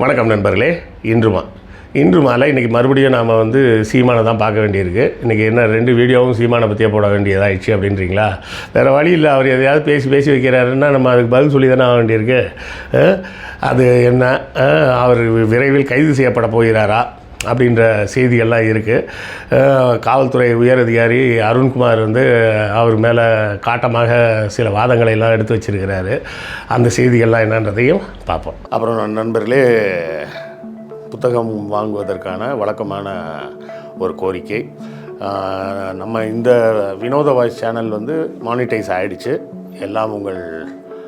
வணக்கம் நண்பர்களே. இன்றுமா. இன்று மாலை இன்றைக்கி மறுபடியும் நாம் வந்து சீமானை தான் பார்க்க வேண்டியிருக்கு. இன்றைக்கி என்ன ரெண்டு வீடியோவும் சீமானை பற்றியே போட வேண்டியதாகிடுச்சு அப்படின்றீங்களா? வேறு வழி இல்லை. அவர் எதையாவது பேசி பேசி வைக்கிறாருன்னா நம்ம அதுக்கு பதில் சொல்லி தானே ஆக வேண்டியிருக்கு. அது என்ன? அவர் விரைவில் கைது செய்யப்பட போகிறாரா? அப்படின்ற செய்திகள்லாம் இருக்குது காவல்துறை உயரதிகாரி அருண்குமார் வந்து அவர் மேலே காட்டமாக சில வாதங்களை எல்லாம் எடுத்து வச்சிருக்கிறாரு. அந்த செய்திகள்லாம் என்னன்றதையும் பார்ப்போம். அப்புறம் நண்பர்களே புத்தகம் வாங்குவதற்கான வழக்கமான ஒரு கோரிக்கை. நம்ம இந்த வினோத வாய்ஸ் சேனல் வந்து மானிட்டைஸ் ஆகிடுச்சு எல்லாம் உங்கள்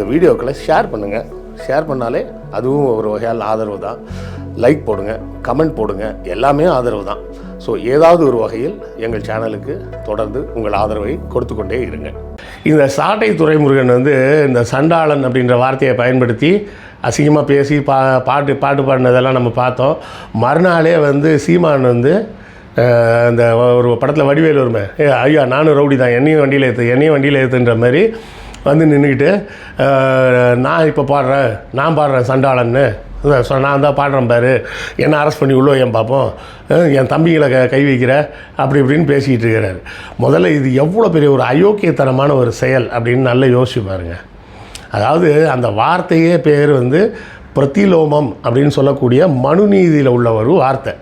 இந்த வீடியோக்களை ஷேர் பண்ணுங்கள் ஷேர் பண்ணாலே அதுவும் ஒரு வகையால் ஆதரவு தான். லைக் போடுங்க கமெண்ட் போடுங்க எல்லாமே ஆதரவு தான். ஸோ ஏதாவது ஒரு வகையில் எங்கள் சேனலுக்கு தொடர்ந்து உங்கள் ஆதரவை கொடுத்து கொண்டே இருங்க. இந்த சாட்டை துறைமுருகன் வந்து இந்த சண்டாளன் அப்படின்ற வார்த்தையை பயன்படுத்தி அசிங்கமாக பேசி பா பாட்டு பாட்டு பாடினதெல்லாம் நம்ம பார்த்தோம். மறுநாளே வந்து சீமான் வந்து அந்த இந்த ஒரு படத்தில் வடிவேல் வருமே. ஏ ஐயா நானும் ரவுடி தான் என்னையும் வண்டியில் ஏற்று என்னையும் வண்டியில் ஏற்றுன்ற மாதிரி வந்து நின்றுக்கிட்டு நான் இப்போ பாடுறேன் நான் பாடுறேன் சண்டாளன்னு. சொ- நான் தான் பாடுறேன் பாரு. என்ன அரெஸ்ட் பண்ணி உள்ளே ஏன் பார்ப்போம் என் தம்பிகளை க கை வைக்கிற? அப்படி இப்படின்னு பேசிக்கிட்டு இருக்கிறார். முதல்ல இது எவ்வளோ பெரிய ஒரு அயோக்கியத்தனமான ஒரு செயல் அப்படின்னு நல்லா யோசிச்சு பாருங்க. அதாவது அந்த வார்த்தையே பேர் வந்து பிரதிலோமம் அப்படின்னு சொல்லக்கூடிய மனுநீதியில் உள்ள ஒரு வார்த்தை.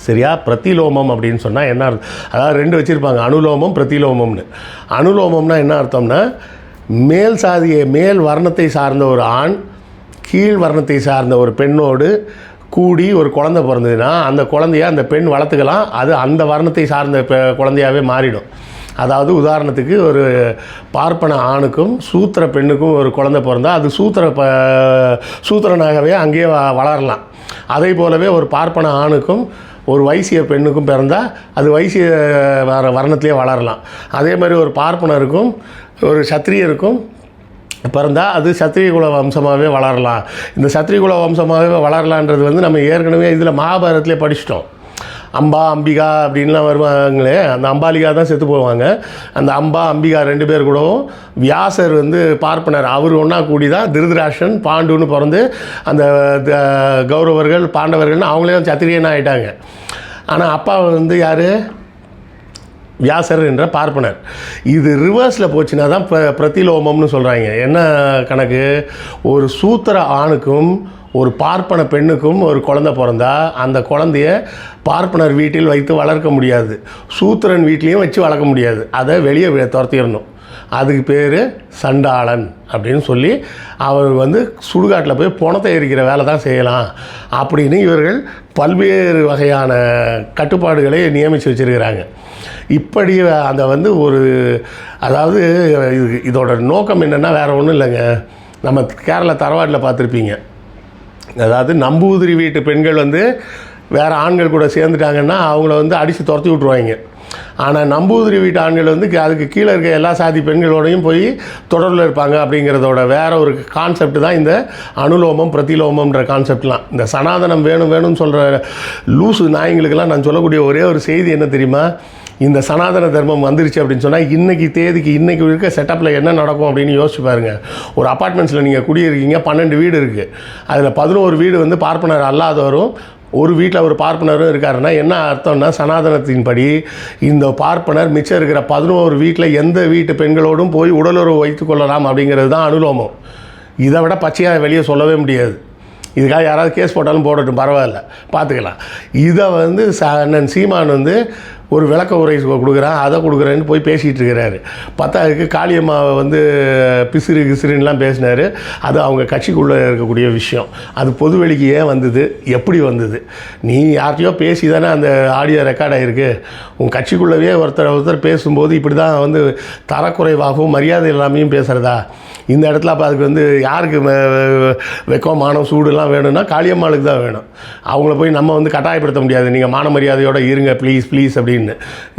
சரியா? பிரதிலோமம் அப்படின்னு சொன்னால் என்ன அர்த்தம்? அதாவது ரெண்டு வச்சுருப்பாங்க அனுலோமம் பிரதிலோமம்னு. அனுலோமம்னா என்ன அர்த்தம்னா மேல் சாதியை மேல் வர்ணத்தை சார்ந்த ஒரு ஆண் கீழ் வர்ணத்தை சார்ந்த ஒரு பெண்ணோடு கூடி ஒரு குழந்தை பிறந்ததுன்னா அந்த குழந்தைய அந்த பெண் வளர்த்துக்கலாம். அது அந்த வர்ணத்தை சார்ந்த குழந்தையாகவே குழந்தையாவே மாறிடும். அதாவது உதாரணத்துக்கு ஒரு பார்ப்பன ஆணுக்கும் சூத்திர பெண்ணுக்கும் ஒரு குழந்தை பிறந்தா அது சூத்திர ப சூத்திரனாகவே அங்கேயே வ- வளரலாம். அதே போலவே ஒரு பார்ப்பன ஆணுக்கும் ஒரு வைசிய பெண்ணுக்கும் பிறந்தால் அது வைசிய வர வர்ணத்திலே வளரலாம். அதே மாதிரி ஒரு பார்ப்பனருக்கும் ஒரு சத்திரியருக்கும் பிறந்தால் அது சத்திரியகுல வம்சமாகவே வளரலாம். இந்த சத்திரியகுல வம்சமாகவே வளரலான்றது வந்து நம்ம ஏற்கனவே இதில் மகாபாரதத்திலே படிச்சிட்டோம். அம்பா அம்பிகா அப்படின்லாம் வருவாங்களே அந்த அம்பாலிகா தான் செத்து போவாங்க. அந்த அம்பா அம்பிகா ரெண்டு பேர் கூடவும் வியாசர் வந்து பார்ப்பனர். அவர் ஒன்றா கூடி தான் திருதராஷன் பாண்டுன்னு பிறந்து அந்த த- கௌரவர்கள் பாண்டவர்கள்னு அவங்களே சத்திரியன் ஆகிட்டாங்க ஆனால் அப்பா வந்து யார்? வியாசர் என்ற பார்ப்பனர். இது ரிவர்ஸில் போச்சுன்னா தான் இப்போ பிரதிலோமம்னு சொல்கிறாங்க என்ன கணக்கு? ஒரு சூத்திர ஆணுக்கும் ஒரு பார்ப்பன பெண்ணுக்கும் ஒரு குழந்தை பிறந்தா அந்த குழந்தைய பார்ப்பனர் வீட்டில் வைத்து வளர்க்க முடியாது. சூத்திரன் வீட்லேயும் வச்சு வளர்க்க முடியாது. அதை வெளியே துரத்திடணும். அதுக்கு பேர் சண்டாளன் அப்படின்னு சொல்லி அவர் வந்து சுடுகாட்டில் போய் பணத்தை எரிக்கிற வேலை தான் செய்யலாம். அப்படின்னு இவர்கள் பல்வேறு வகையான கட்டுப்பாடுகளை நியமித்து வச்சிருக்கிறாங்க. இப்படி அந்த வந்து ஒரு அதாவது இது இதோட நோக்கம் என்னென்னா வேறு ஒன்றும் இல்லைங்க. நம்ம கேரளா தரவாட்டில் பார்த்துருப்பீங்க. அதாவது நம்பூதிரி வீட்டு பெண்கள் வந்து வேறு ஆண்கள் கூட சேர்ந்துட்டாங்கன்னா அவங்கள வந்து அடித்து துரத்தி விட்ருவாங்க ஆனால் நம்பூதிரி வீட்டு ஆண்கள் வந்து க- அதுக்கு கீழே இருக்க எல்லா சாதி பெண்களோடையும் போய் தொடர்பில் இருப்பாங்க அப்படிங்கிறதோட வேற ஒரு கான்செப்ட் தான் இந்த அனுலோமம் பிரதிலோமம்ன்ற கான்செப்ட்லாம் இந்த சனாதனம் வேணும் வேணும்னு சொல்கிற லூசு நாய்ங்களுக்கெல்லாம் நான் சொல்லக்கூடிய ஒரே ஒரு செய்தி என்ன தெரியுமா? இந்த சனாதன தர்மம் வந்துருச்சு அப்படின்னு சொன்னால் இன்றைக்கி தேதிக்கு இன்றைக்கி இருக்க செட்டப்பில் என்ன நடக்கும் அப்படின்னு யோசிச்சு பாருங்கள் ஒரு அப்பார்ட்மெண்ட்ஸில் நீங்கள் குடியிருக்கீங்க பன்னெண்டு வீடு இருக்குது அதில் பதினோரு வீடு வந்து பார்ப்பனர் அல்லாதவரும் ஒரு வீட்டில் ஒரு பார்ப்பனரும் இருக்காருன்னா என்ன அர்த்தம்னா சனாதனத்தின்படி இந்த பார்ப்பனர் மிச்சம் இருக்கிற பதினோரு வீட்டில் எந்த வீட்டு பெண்களோடும் போய் உடலுறவு வைத்து கொள்ளலாம் அப்படிங்கிறது தான் அனுலோமம். இதை விட பச்சையாக வெளியே சொல்லவே முடியாது. இதுக்காக யாராவது கேஸ் போட்டாலும் போடட்டும் பரவாயில்ல. பார்த்துக்கலாம். இதை வந்து ச அண்ணன் சீமான் வந்து ஒரு விளக்க உரை கொடுக்குறான் அதை கொடுக்குறேன்னு போய் பேசிகிட்டு இருக்கிறாரு. பத்தாவதுக்கு காளியம்மாவை வந்து பிசிறு கிசிறுன்னெலாம் பேசினார். அது அவங்க கட்சிக்குள்ளே இருக்கக்கூடிய விஷயம். அது பொதுவெளிக்கு ஏன் வந்தது? எப்படி வந்தது? நீ யார்கிட்டயோ பேசி தானே அந்த ஆடியோ ரெக்கார்ட் ஆகிருக்கு உன் கட்சிக்குள்ளவே ஒருத்தர் ஒருத்தர் பேசும்போது இப்படி தான் வந்து தரக்குறைவாகவும் மரியாதை இல்லாமையும் பேசுகிறதா இந்த இடத்துல அப்போ அதுக்கு வந்து யாருக்கு வெக்கம் மானம் சூடுலாம் வேணும்னா காளியம்மாளுக்கு தான் வேணும். அவங்கள போய் நம்ம வந்து கட்டாயப்படுத்த முடியாது. நீங்கள் மான மரியாதையோடு இருங்க ப்ளீஸ் ப்ளீஸ் அப்படின்னு.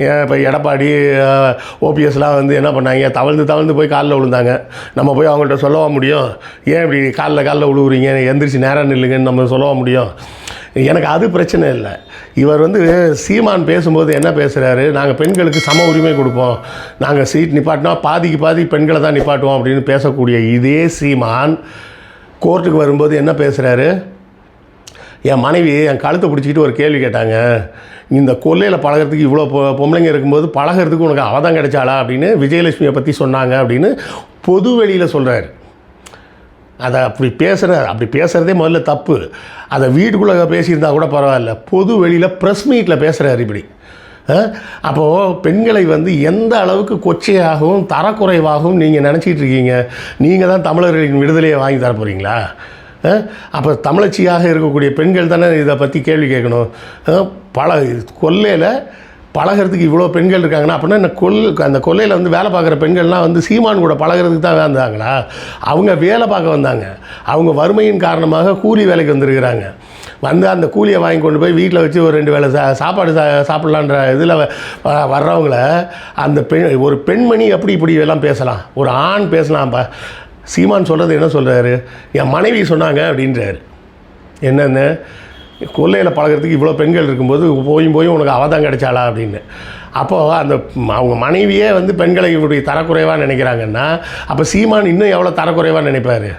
ஏன் இப்போ எடப்பாடி ஓபிஎஸ்லாம் வந்து என்ன பண்ணாங்க? தவழ்ந்து தவழ்ந்து போய் காலில் விழுந்தாங்க. நம்ம போய் அவங்கள்ட்ட சொல்லவா முடியும்? ஏன் இப்படி காலில் காலில் விழுவுறீங்க? எந்திரிச்சு நேரம் நில்லுங்கன்னு நம்ம சொல்லவா முடியும்? எனக்கு அது பிரச்சனை இல்லை. இவர் வந்து சீமான் பேசும்போது என்ன பேசுகிறாரு நாங்கள் பெண்களுக்கு சம உரிமை கொடுப்போம். நாங்கள் சீட் நிப்பாட்டினா பாதிக்கு பாதி பெண்களை தான் நிப்பாட்டுவோம் அப்படின்னு பேசக்கூடிய இதே சீமான் கோர்ட்டுக்கு வரும்போது என்ன பேசுகிறாரு என் மனைவி என் கழுத்தை பிடிச்சிக்கிட்டு ஒரு கேள்வி கேட்டாங்க. இந்த கொல்லையில் பழகிறதுக்கு இவ்வளோ பொம்பளைங்க இருக்கும்போது பழகிறதுக்கு உனக்கு அவள் தான் கிடைச்சாளா அப்படின்னு விஜயலட்சுமியை பற்றி சொன்னாங்க அப்படின்னு பொது வெளியில் சொல்கிறாரு அதை அப்படி பேசுகிற அப்படி பேசுகிறதே முதல்ல தப்பு. அதை வீட்டுக்குள்ளே பேசியிருந்தா கூட பரவாயில்ல. பொது வெளியில் ப்ரெஸ் மீட்டில் பேசுகிறாரு இப்படி. அப்போது பெண்களை வந்து எந்த அளவுக்கு கொச்சையாகவும் தரக்குறைவாகவும் நீங்கள் நினச்சிட்டு இருக்கீங்க? நீங்கள் தான் தமிழர்களின் விடுதலையை வாங்கி தர போகிறீங்களா அப்போ தமிழச்சியாக இருக்கக்கூடிய பெண்கள் தானே இதை பற்றி கேள்வி கேட்கணும்? பல கொல்லையில் பழகிறதுக்கு இவ்வளோ பெண்கள் இருக்காங்கன்னா அப்படின்னா இந்த கொல் அந்த கொல்லையில் வந்து வேலை பார்க்குற பெண்கள்லாம் வந்து சீமான் கூட பழகிறதுக்கு தான் வந்தாங்களா? அவங்க வேலை பார்க்க வந்தாங்க. அவங்க வறுமையின் காரணமாக கூலி வேலைக்கு வந்திருக்கிறாங்க. வந்து அந்த கூலியை வாங்கி கொண்டு போய் வீட்டில் வச்சு ஒரு ரெண்டு வேளை சா சாப்பாடு சா சாப்பிட்லான்ற இதில் வர்றவங்கள அந்த பெண் ஒரு பெண்மணி எப்படி இப்படி எல்லாம் பேசலாம்? ஒரு ஆண் பேசலாம் சீமான் சொல்கிறது என்ன சொல்கிறாரு என் மனைவி சொன்னாங்க அப்படின்றாரு. என்னென்ன? கொல்லையில் பழகிறதுக்கு இவ்வளோ பெண்கள் இருக்கும்போது போயும் போய் உனக்கு அவள் தான் கிடைச்சாளா அப்படின்னு. அப்போது அந்த அவங்க மனைவியே வந்து பெண்களை இப்படி தரக்குறைவாக நினைக்கிறாங்கன்னா அப்போ சீமான் இன்னும் எவ்வளோ தரக்குறைவாக நினைப்பார்?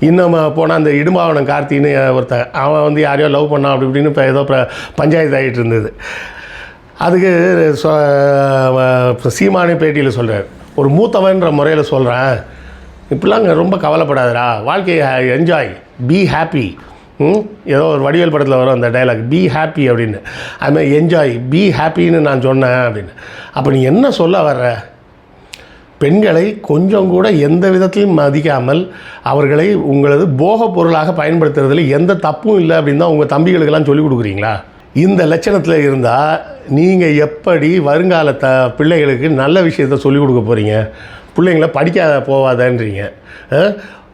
இன்னும் போனால் அந்த இடும்பாவனம் கார்த்தின்னு ஒருத்தன் அவன் வந்து யாரையோ லவ் பண்ணான் அப்படி இப்படின்னு இப்போ ஏதோ இப்போ பஞ்சாயத்து ஆகிட்டு இருந்தது. அதுக்கு சொ- சீமானே பேட்டியில் சொல்கிறார் ஒரு மூத்தவன்ற முறையில் சொல்கிறேன் இப்படிலாம் ரொம்ப கவலைப்படாதடா. வாழ்க்கையை என்ஜாய் பி ஹாப்பி ம்? ஏதோ ஒரு வடிவேல் படத்தில் வரும் அந்த டைலாக் பி ஹாப்பி அப்படின்னு. அதுமாதிரி என்ஜாய் பி ஹாப்பின்னு நான் சொன்னேன் அப்படின்னு. அப்போ நீ என்ன சொல்ல வர்ற? பெண்களை கொஞ்சம் கூட எந்த விதத்திலும் மதிக்காமல் அவர்களை உங்களது போகப் பொருளாக பயன்படுத்துறதுல எந்த தப்பும் இல்லை அப்படின்னு தான் உங்கள் தம்பிகளுக்கெல்லாம் சொல்லிக் கொடுக்குறீங்களா? இந்த லட்சணத்தில் இருந்தால் நீங்கள் எப்படி வருங்கால த பிள்ளைகளுக்கு நல்ல விஷயத்த சொல்லிக் கொடுக்க போகிறீங்க பிள்ளைங்கள படிக்காத போவாதன்றீங்க.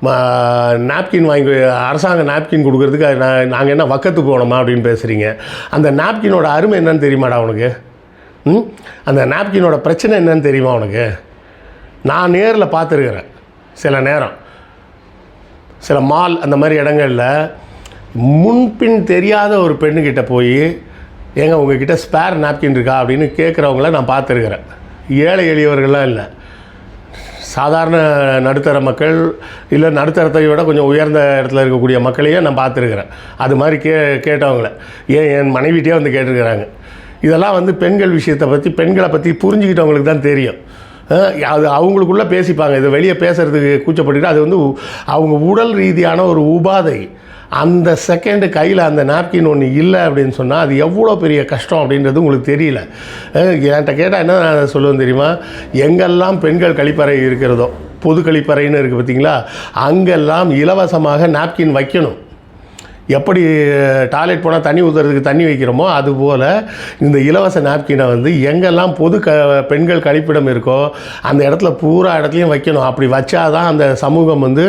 நாப்கின் வாங்கி அரசாங்க நாப்கின் கொடுக்குறதுக்கு நான் நாங்கள் என்ன வக்கத்து போனோமா அப்படின்னு பேசுகிறீங்க அந்த நாப்கினோட அருமை என்னன்னு தெரியுமாடா உனக்கு? ம்? அந்த நாப்கினோட பிரச்சனை என்னன்னு தெரியுமா உனக்கு? நான் நேரில் பார்த்துருக்குறேன். சில நேரம். சில மால் அந்த மாதிரி இடங்களில் முன்பின் தெரியாத ஒரு பெண்ணுக்கிட்ட போய் ஏங்க உங்ககிட்ட ஸ்பேர் நாப்கின் இருக்கா? அப்படின்னு கேட்குறவங்கள நான் பார்த்துருக்குறேன். ஏழை எளியவர்கள்லாம் இல்லை. சாதாரண நடுத்தர மக்கள் இல்லை நடுத்தரத்தை விட கொஞ்சம் உயர்ந்த இடத்துல இருக்கக்கூடிய மக்களையே நான் பார்த்துருக்குறேன். அது மாதிரி கே கேட்டவங்கள. ஏன் என் மனைவிட்டே வந்து கேட்டிருக்கிறாங்க. இதெல்லாம் வந்து பெண்கள் விஷயத்தை பற்றி பெண்களை பற்றி புரிஞ்சுக்கிட்டவங்களுக்கு தான் தெரியும். அது அவங்களுக்குள்ளே பேசிப்பாங்க. இது வெளியே பேசுகிறதுக்கு கூச்சப்பட்டுட்டு அது வந்து அவங்க உடல் ரீதியான ஒரு உபாதை. அந்த செகண்டு கையில் அந்த நாப்கின் ஒன்று இல்லை அப்படின்னு சொன்னால் அது எவ்வளோ பெரிய கஷ்டம் அப்படின்றது உங்களுக்கு தெரியல. என்கிட்ட கேட்டால் என்ன நான் சொல்லுவேன் தெரியுமா? எங்கெல்லாம் பெண்கள் கழிப்பறை இருக்கிறதோ பொது கழிப்பறைன்னு இருக்குது பார்த்தீங்களா அங்கெல்லாம் இலவசமாக நாப்கின் வைக்கணும். எப்படி டாய்லெட் போனால் தண்ணி ஊற்றுறதுக்கு தண்ணி வைக்கிறோமோ அதுபோல் இந்த இலவச நாப்கினை வந்து எங்கெல்லாம் பொது க பெண்கள் கழிப்பிடம் இருக்கோ அந்த இடத்துல பூரா இடத்துலையும் வைக்கணும். அப்படி வச்சாதான் அந்த சமூகம் வந்து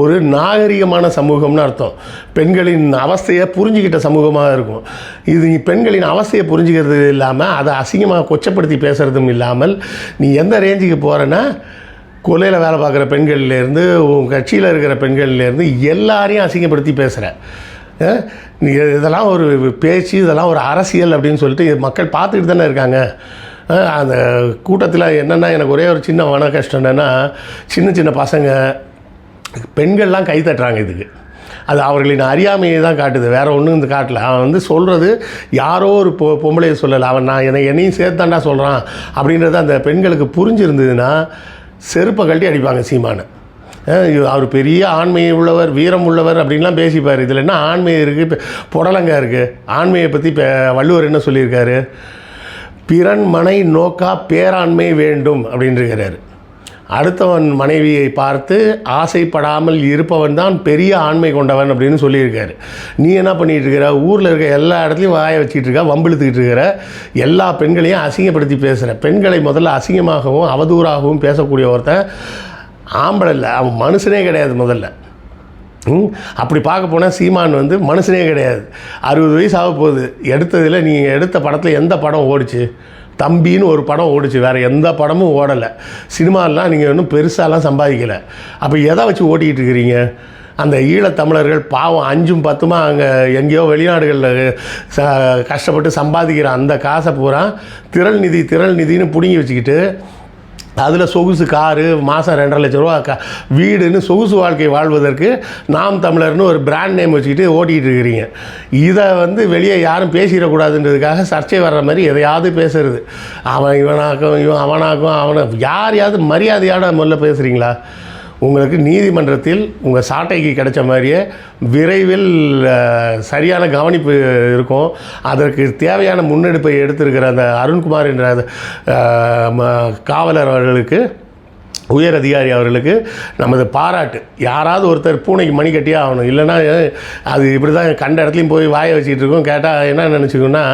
ஒரு நாகரிகமான சமூகம்னு அர்த்தம். பெண்களின் அவஸ்தையை புரிஞ்சுக்கிட்ட சமூகமாக இருக்கும். இது நீ பெண்களின் அவஸ்தையை புரிஞ்சுக்கிறது இல்லாமல் அதை அசிங்கமாக கொச்சப்படுத்தி பேசுகிறதும் இல்லாமல் நீ எந்த ரேஞ்சுக்கு போகிறேன்னா கொலையில் வேலை பார்க்குற பெண்கள்லேருந்து உன் கட்சியில் இருக்கிற பெண்கள்லேருந்து எல்லாரையும் அசிங்கப்படுத்தி பேசுகிற இதெல்லாம் ஒரு பேச்சு இதெல்லாம் ஒரு அரசியல் அப்படின்னு சொல்லிட்டு மக்கள் பார்த்துட்டு தானே இருக்காங்க. அந்த கூட்டத்தில் என்னென்னா எனக்கு ஒரே ஒரு சின்ன மன கஷ்டம் என்னென்னா சின்ன சின்ன பசங்க பெண்கள்லாம் கை தட்டுறாங்க இதுக்கு. அது அவர்களின் அறியாமையை தான் காட்டுது. வேறு ஒன்றும் இந்த காட்டல. அவன் வந்து சொல்கிறது யாரோ ஒரு பொ பொம்பளையை சொல்லலை. அவன் நான் என்னை என்னையும் சேர்த்தாண்டா சொல்கிறான் அப்படின்றது அந்த பெண்களுக்கு புரிஞ்சிருந்ததுன்னா செருப்பை கழட்டி அடிப்பாங்க சீமானை. அவர் பெரிய ஆண்மை உள்ளவர் வீரம் உள்ளவர் அப்படின்லாம் பேசிப்பார். இதில் என்ன ஆண்மை இருக்குது இப்போ புடலங்கா இருக்குது ஆண்மையை பற்றி இப்போ வள்ளுவர் என்ன சொல்லியிருக்காரு? பிறன் மனை நோக்கா பேராண்மை வேண்டும் அப்படின்றிருக்கிறார். அடுத்தவன் மனைவியை பார்த்து ஆசைப்படாமல் இருப்பவன் தான் பெரிய ஆண்மை கொண்டவன் அப்படின்னு சொல்லியிருக்காரு. நீ என்ன பண்ணிகிட்டு இருக்கிற ஊரில் இருக்க எல்லா இடத்துலையும் வாய வச்சுக்கிட்டு இருக்க வம்பிழுத்துக்கிட்டு இருக்கிற எல்லா பெண்களையும் அசிங்கப்படுத்தி பேசுகிற பெண்களை முதல்ல அசிங்கமாகவும் அவதூறாகவும் பேசக்கூடிய ஒருத்தன் ஆம்பளை இல்லை அவன் மனுஷனே கிடையாது முதல்ல. அப்படி பார்க்க போனால் சீமான் வந்து மனுஷனே கிடையாது. அறுபது வயசு ஆக போகுது. எடுத்ததில் நீங்கள் எடுத்த படத்தில் எந்த படம் ஓடிச்சு? தம்பின்னு ஒரு படம் ஓடிச்சு. வேறு எந்த படமும் ஓடலை. சினிமாலாம் நீங்கள் இன்னும் பெருசாலாம் சம்பாதிக்கலை. அப்போ எதை வச்சு ஓட்டிக்கிட்டு இருக்கிறீங்க? அந்த ஈழத்தமிழர்கள் பாவம் அஞ்சும் பத்துமா அங்கே எங்கேயோ வெளிநாடுகளில் ச கஷ்டப்பட்டு சம்பாதிக்கிற அந்த காசை பூரா திரள் நிதி திரள் நிதின்னு பிடுங்கி வச்சுக்கிட்டு அதில் சொகுசு காரு மாதம் ரெண்டரை லட்ச ரூபா க வீடுன்னு சொகுசு வாழ்க்கை வாழ்வதற்கு நாம் தமிழர்னு ஒரு பிராண்ட் நேம் வச்சுக்கிட்டு ஓட்டிகிட்டு இருக்கிறீங்க. இதை வந்து வெளியே யாரும் பேசிடக்கூடாதுன்றதுக்காக சர்ச்சை வர்ற மாதிரி எதையாவது பேசுறது. அவன் இவனாக்கும் இவன் அவனாக்கும் அவனை யாரையாவது மரியாதையான முதல்ல பேசுகிறீங்களா உங்களுக்கு நீதிமன்றத்தில் உங்கள் சாட்டைக்கு கிடைச்ச மாதிரியே விரைவில் சரியான கவனிப்பு இருக்கும். அதற்கு தேவையான முன்னெடுப்பை எடுத்திருக்கிற அந்த அருண்குமார் என்ற காவலர் அவர்களுக்கு உயர் அதிகாரி அவர்களுக்கு நமது பாராட்டு. யாராவது ஒருத்தர் பூனைக்கு மணி கட்டியே ஆகணும். இல்லைன்னா அது இப்படி தான் கண்ட இடத்துலையும் போய் வாய வச்சுட்டு இருக்கோம். கேட்டால் என்ன நினச்சிக்கோன்னா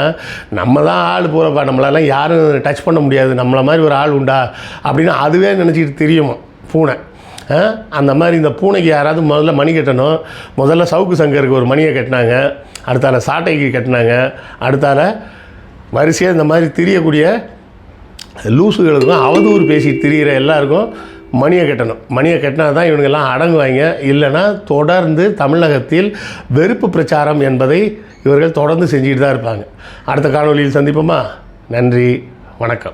நம்ம தான் ஆள் போகிறப்பா நம்மளெல்லாம் யாரும் டச் பண்ண முடியாது. நம்மளை மாதிரி ஒரு ஆள் உண்டா அப்படின்னு அதுவே நினச்சிக்கிட்டு தெரியுமா பூனை. அந்த மாதிரி இந்த பூனைக்கு யாராவது முதல்ல மணி கட்டணும். முதல்ல சவுக்கு சங்கருக்கு ஒரு மணியை கட்டினாங்க. அடுத்தால சாட்டைக்கு கட்டினாங்க. அடுத்தால வரிசையாக இந்த மாதிரி திரியக்கூடிய லூசுகளுக்கும் அவதூறு பேசி திரியிற எல்லாருக்கும் மணியை கட்டணும். மணியை கட்டினா தான் இவனுங்கெல்லாம் அடங்குவாங்க. இல்லைன்னா தொடர்ந்து தமிழகத்தில் வெறுப்பு பிரச்சாரம் என்பதை இவர்கள் தொடர்ந்து செஞ்சுக்கிட்டு தான் இருப்பாங்க. அடுத்த காணொளியில் சந்திப்போமா? நன்றி. வணக்கம்.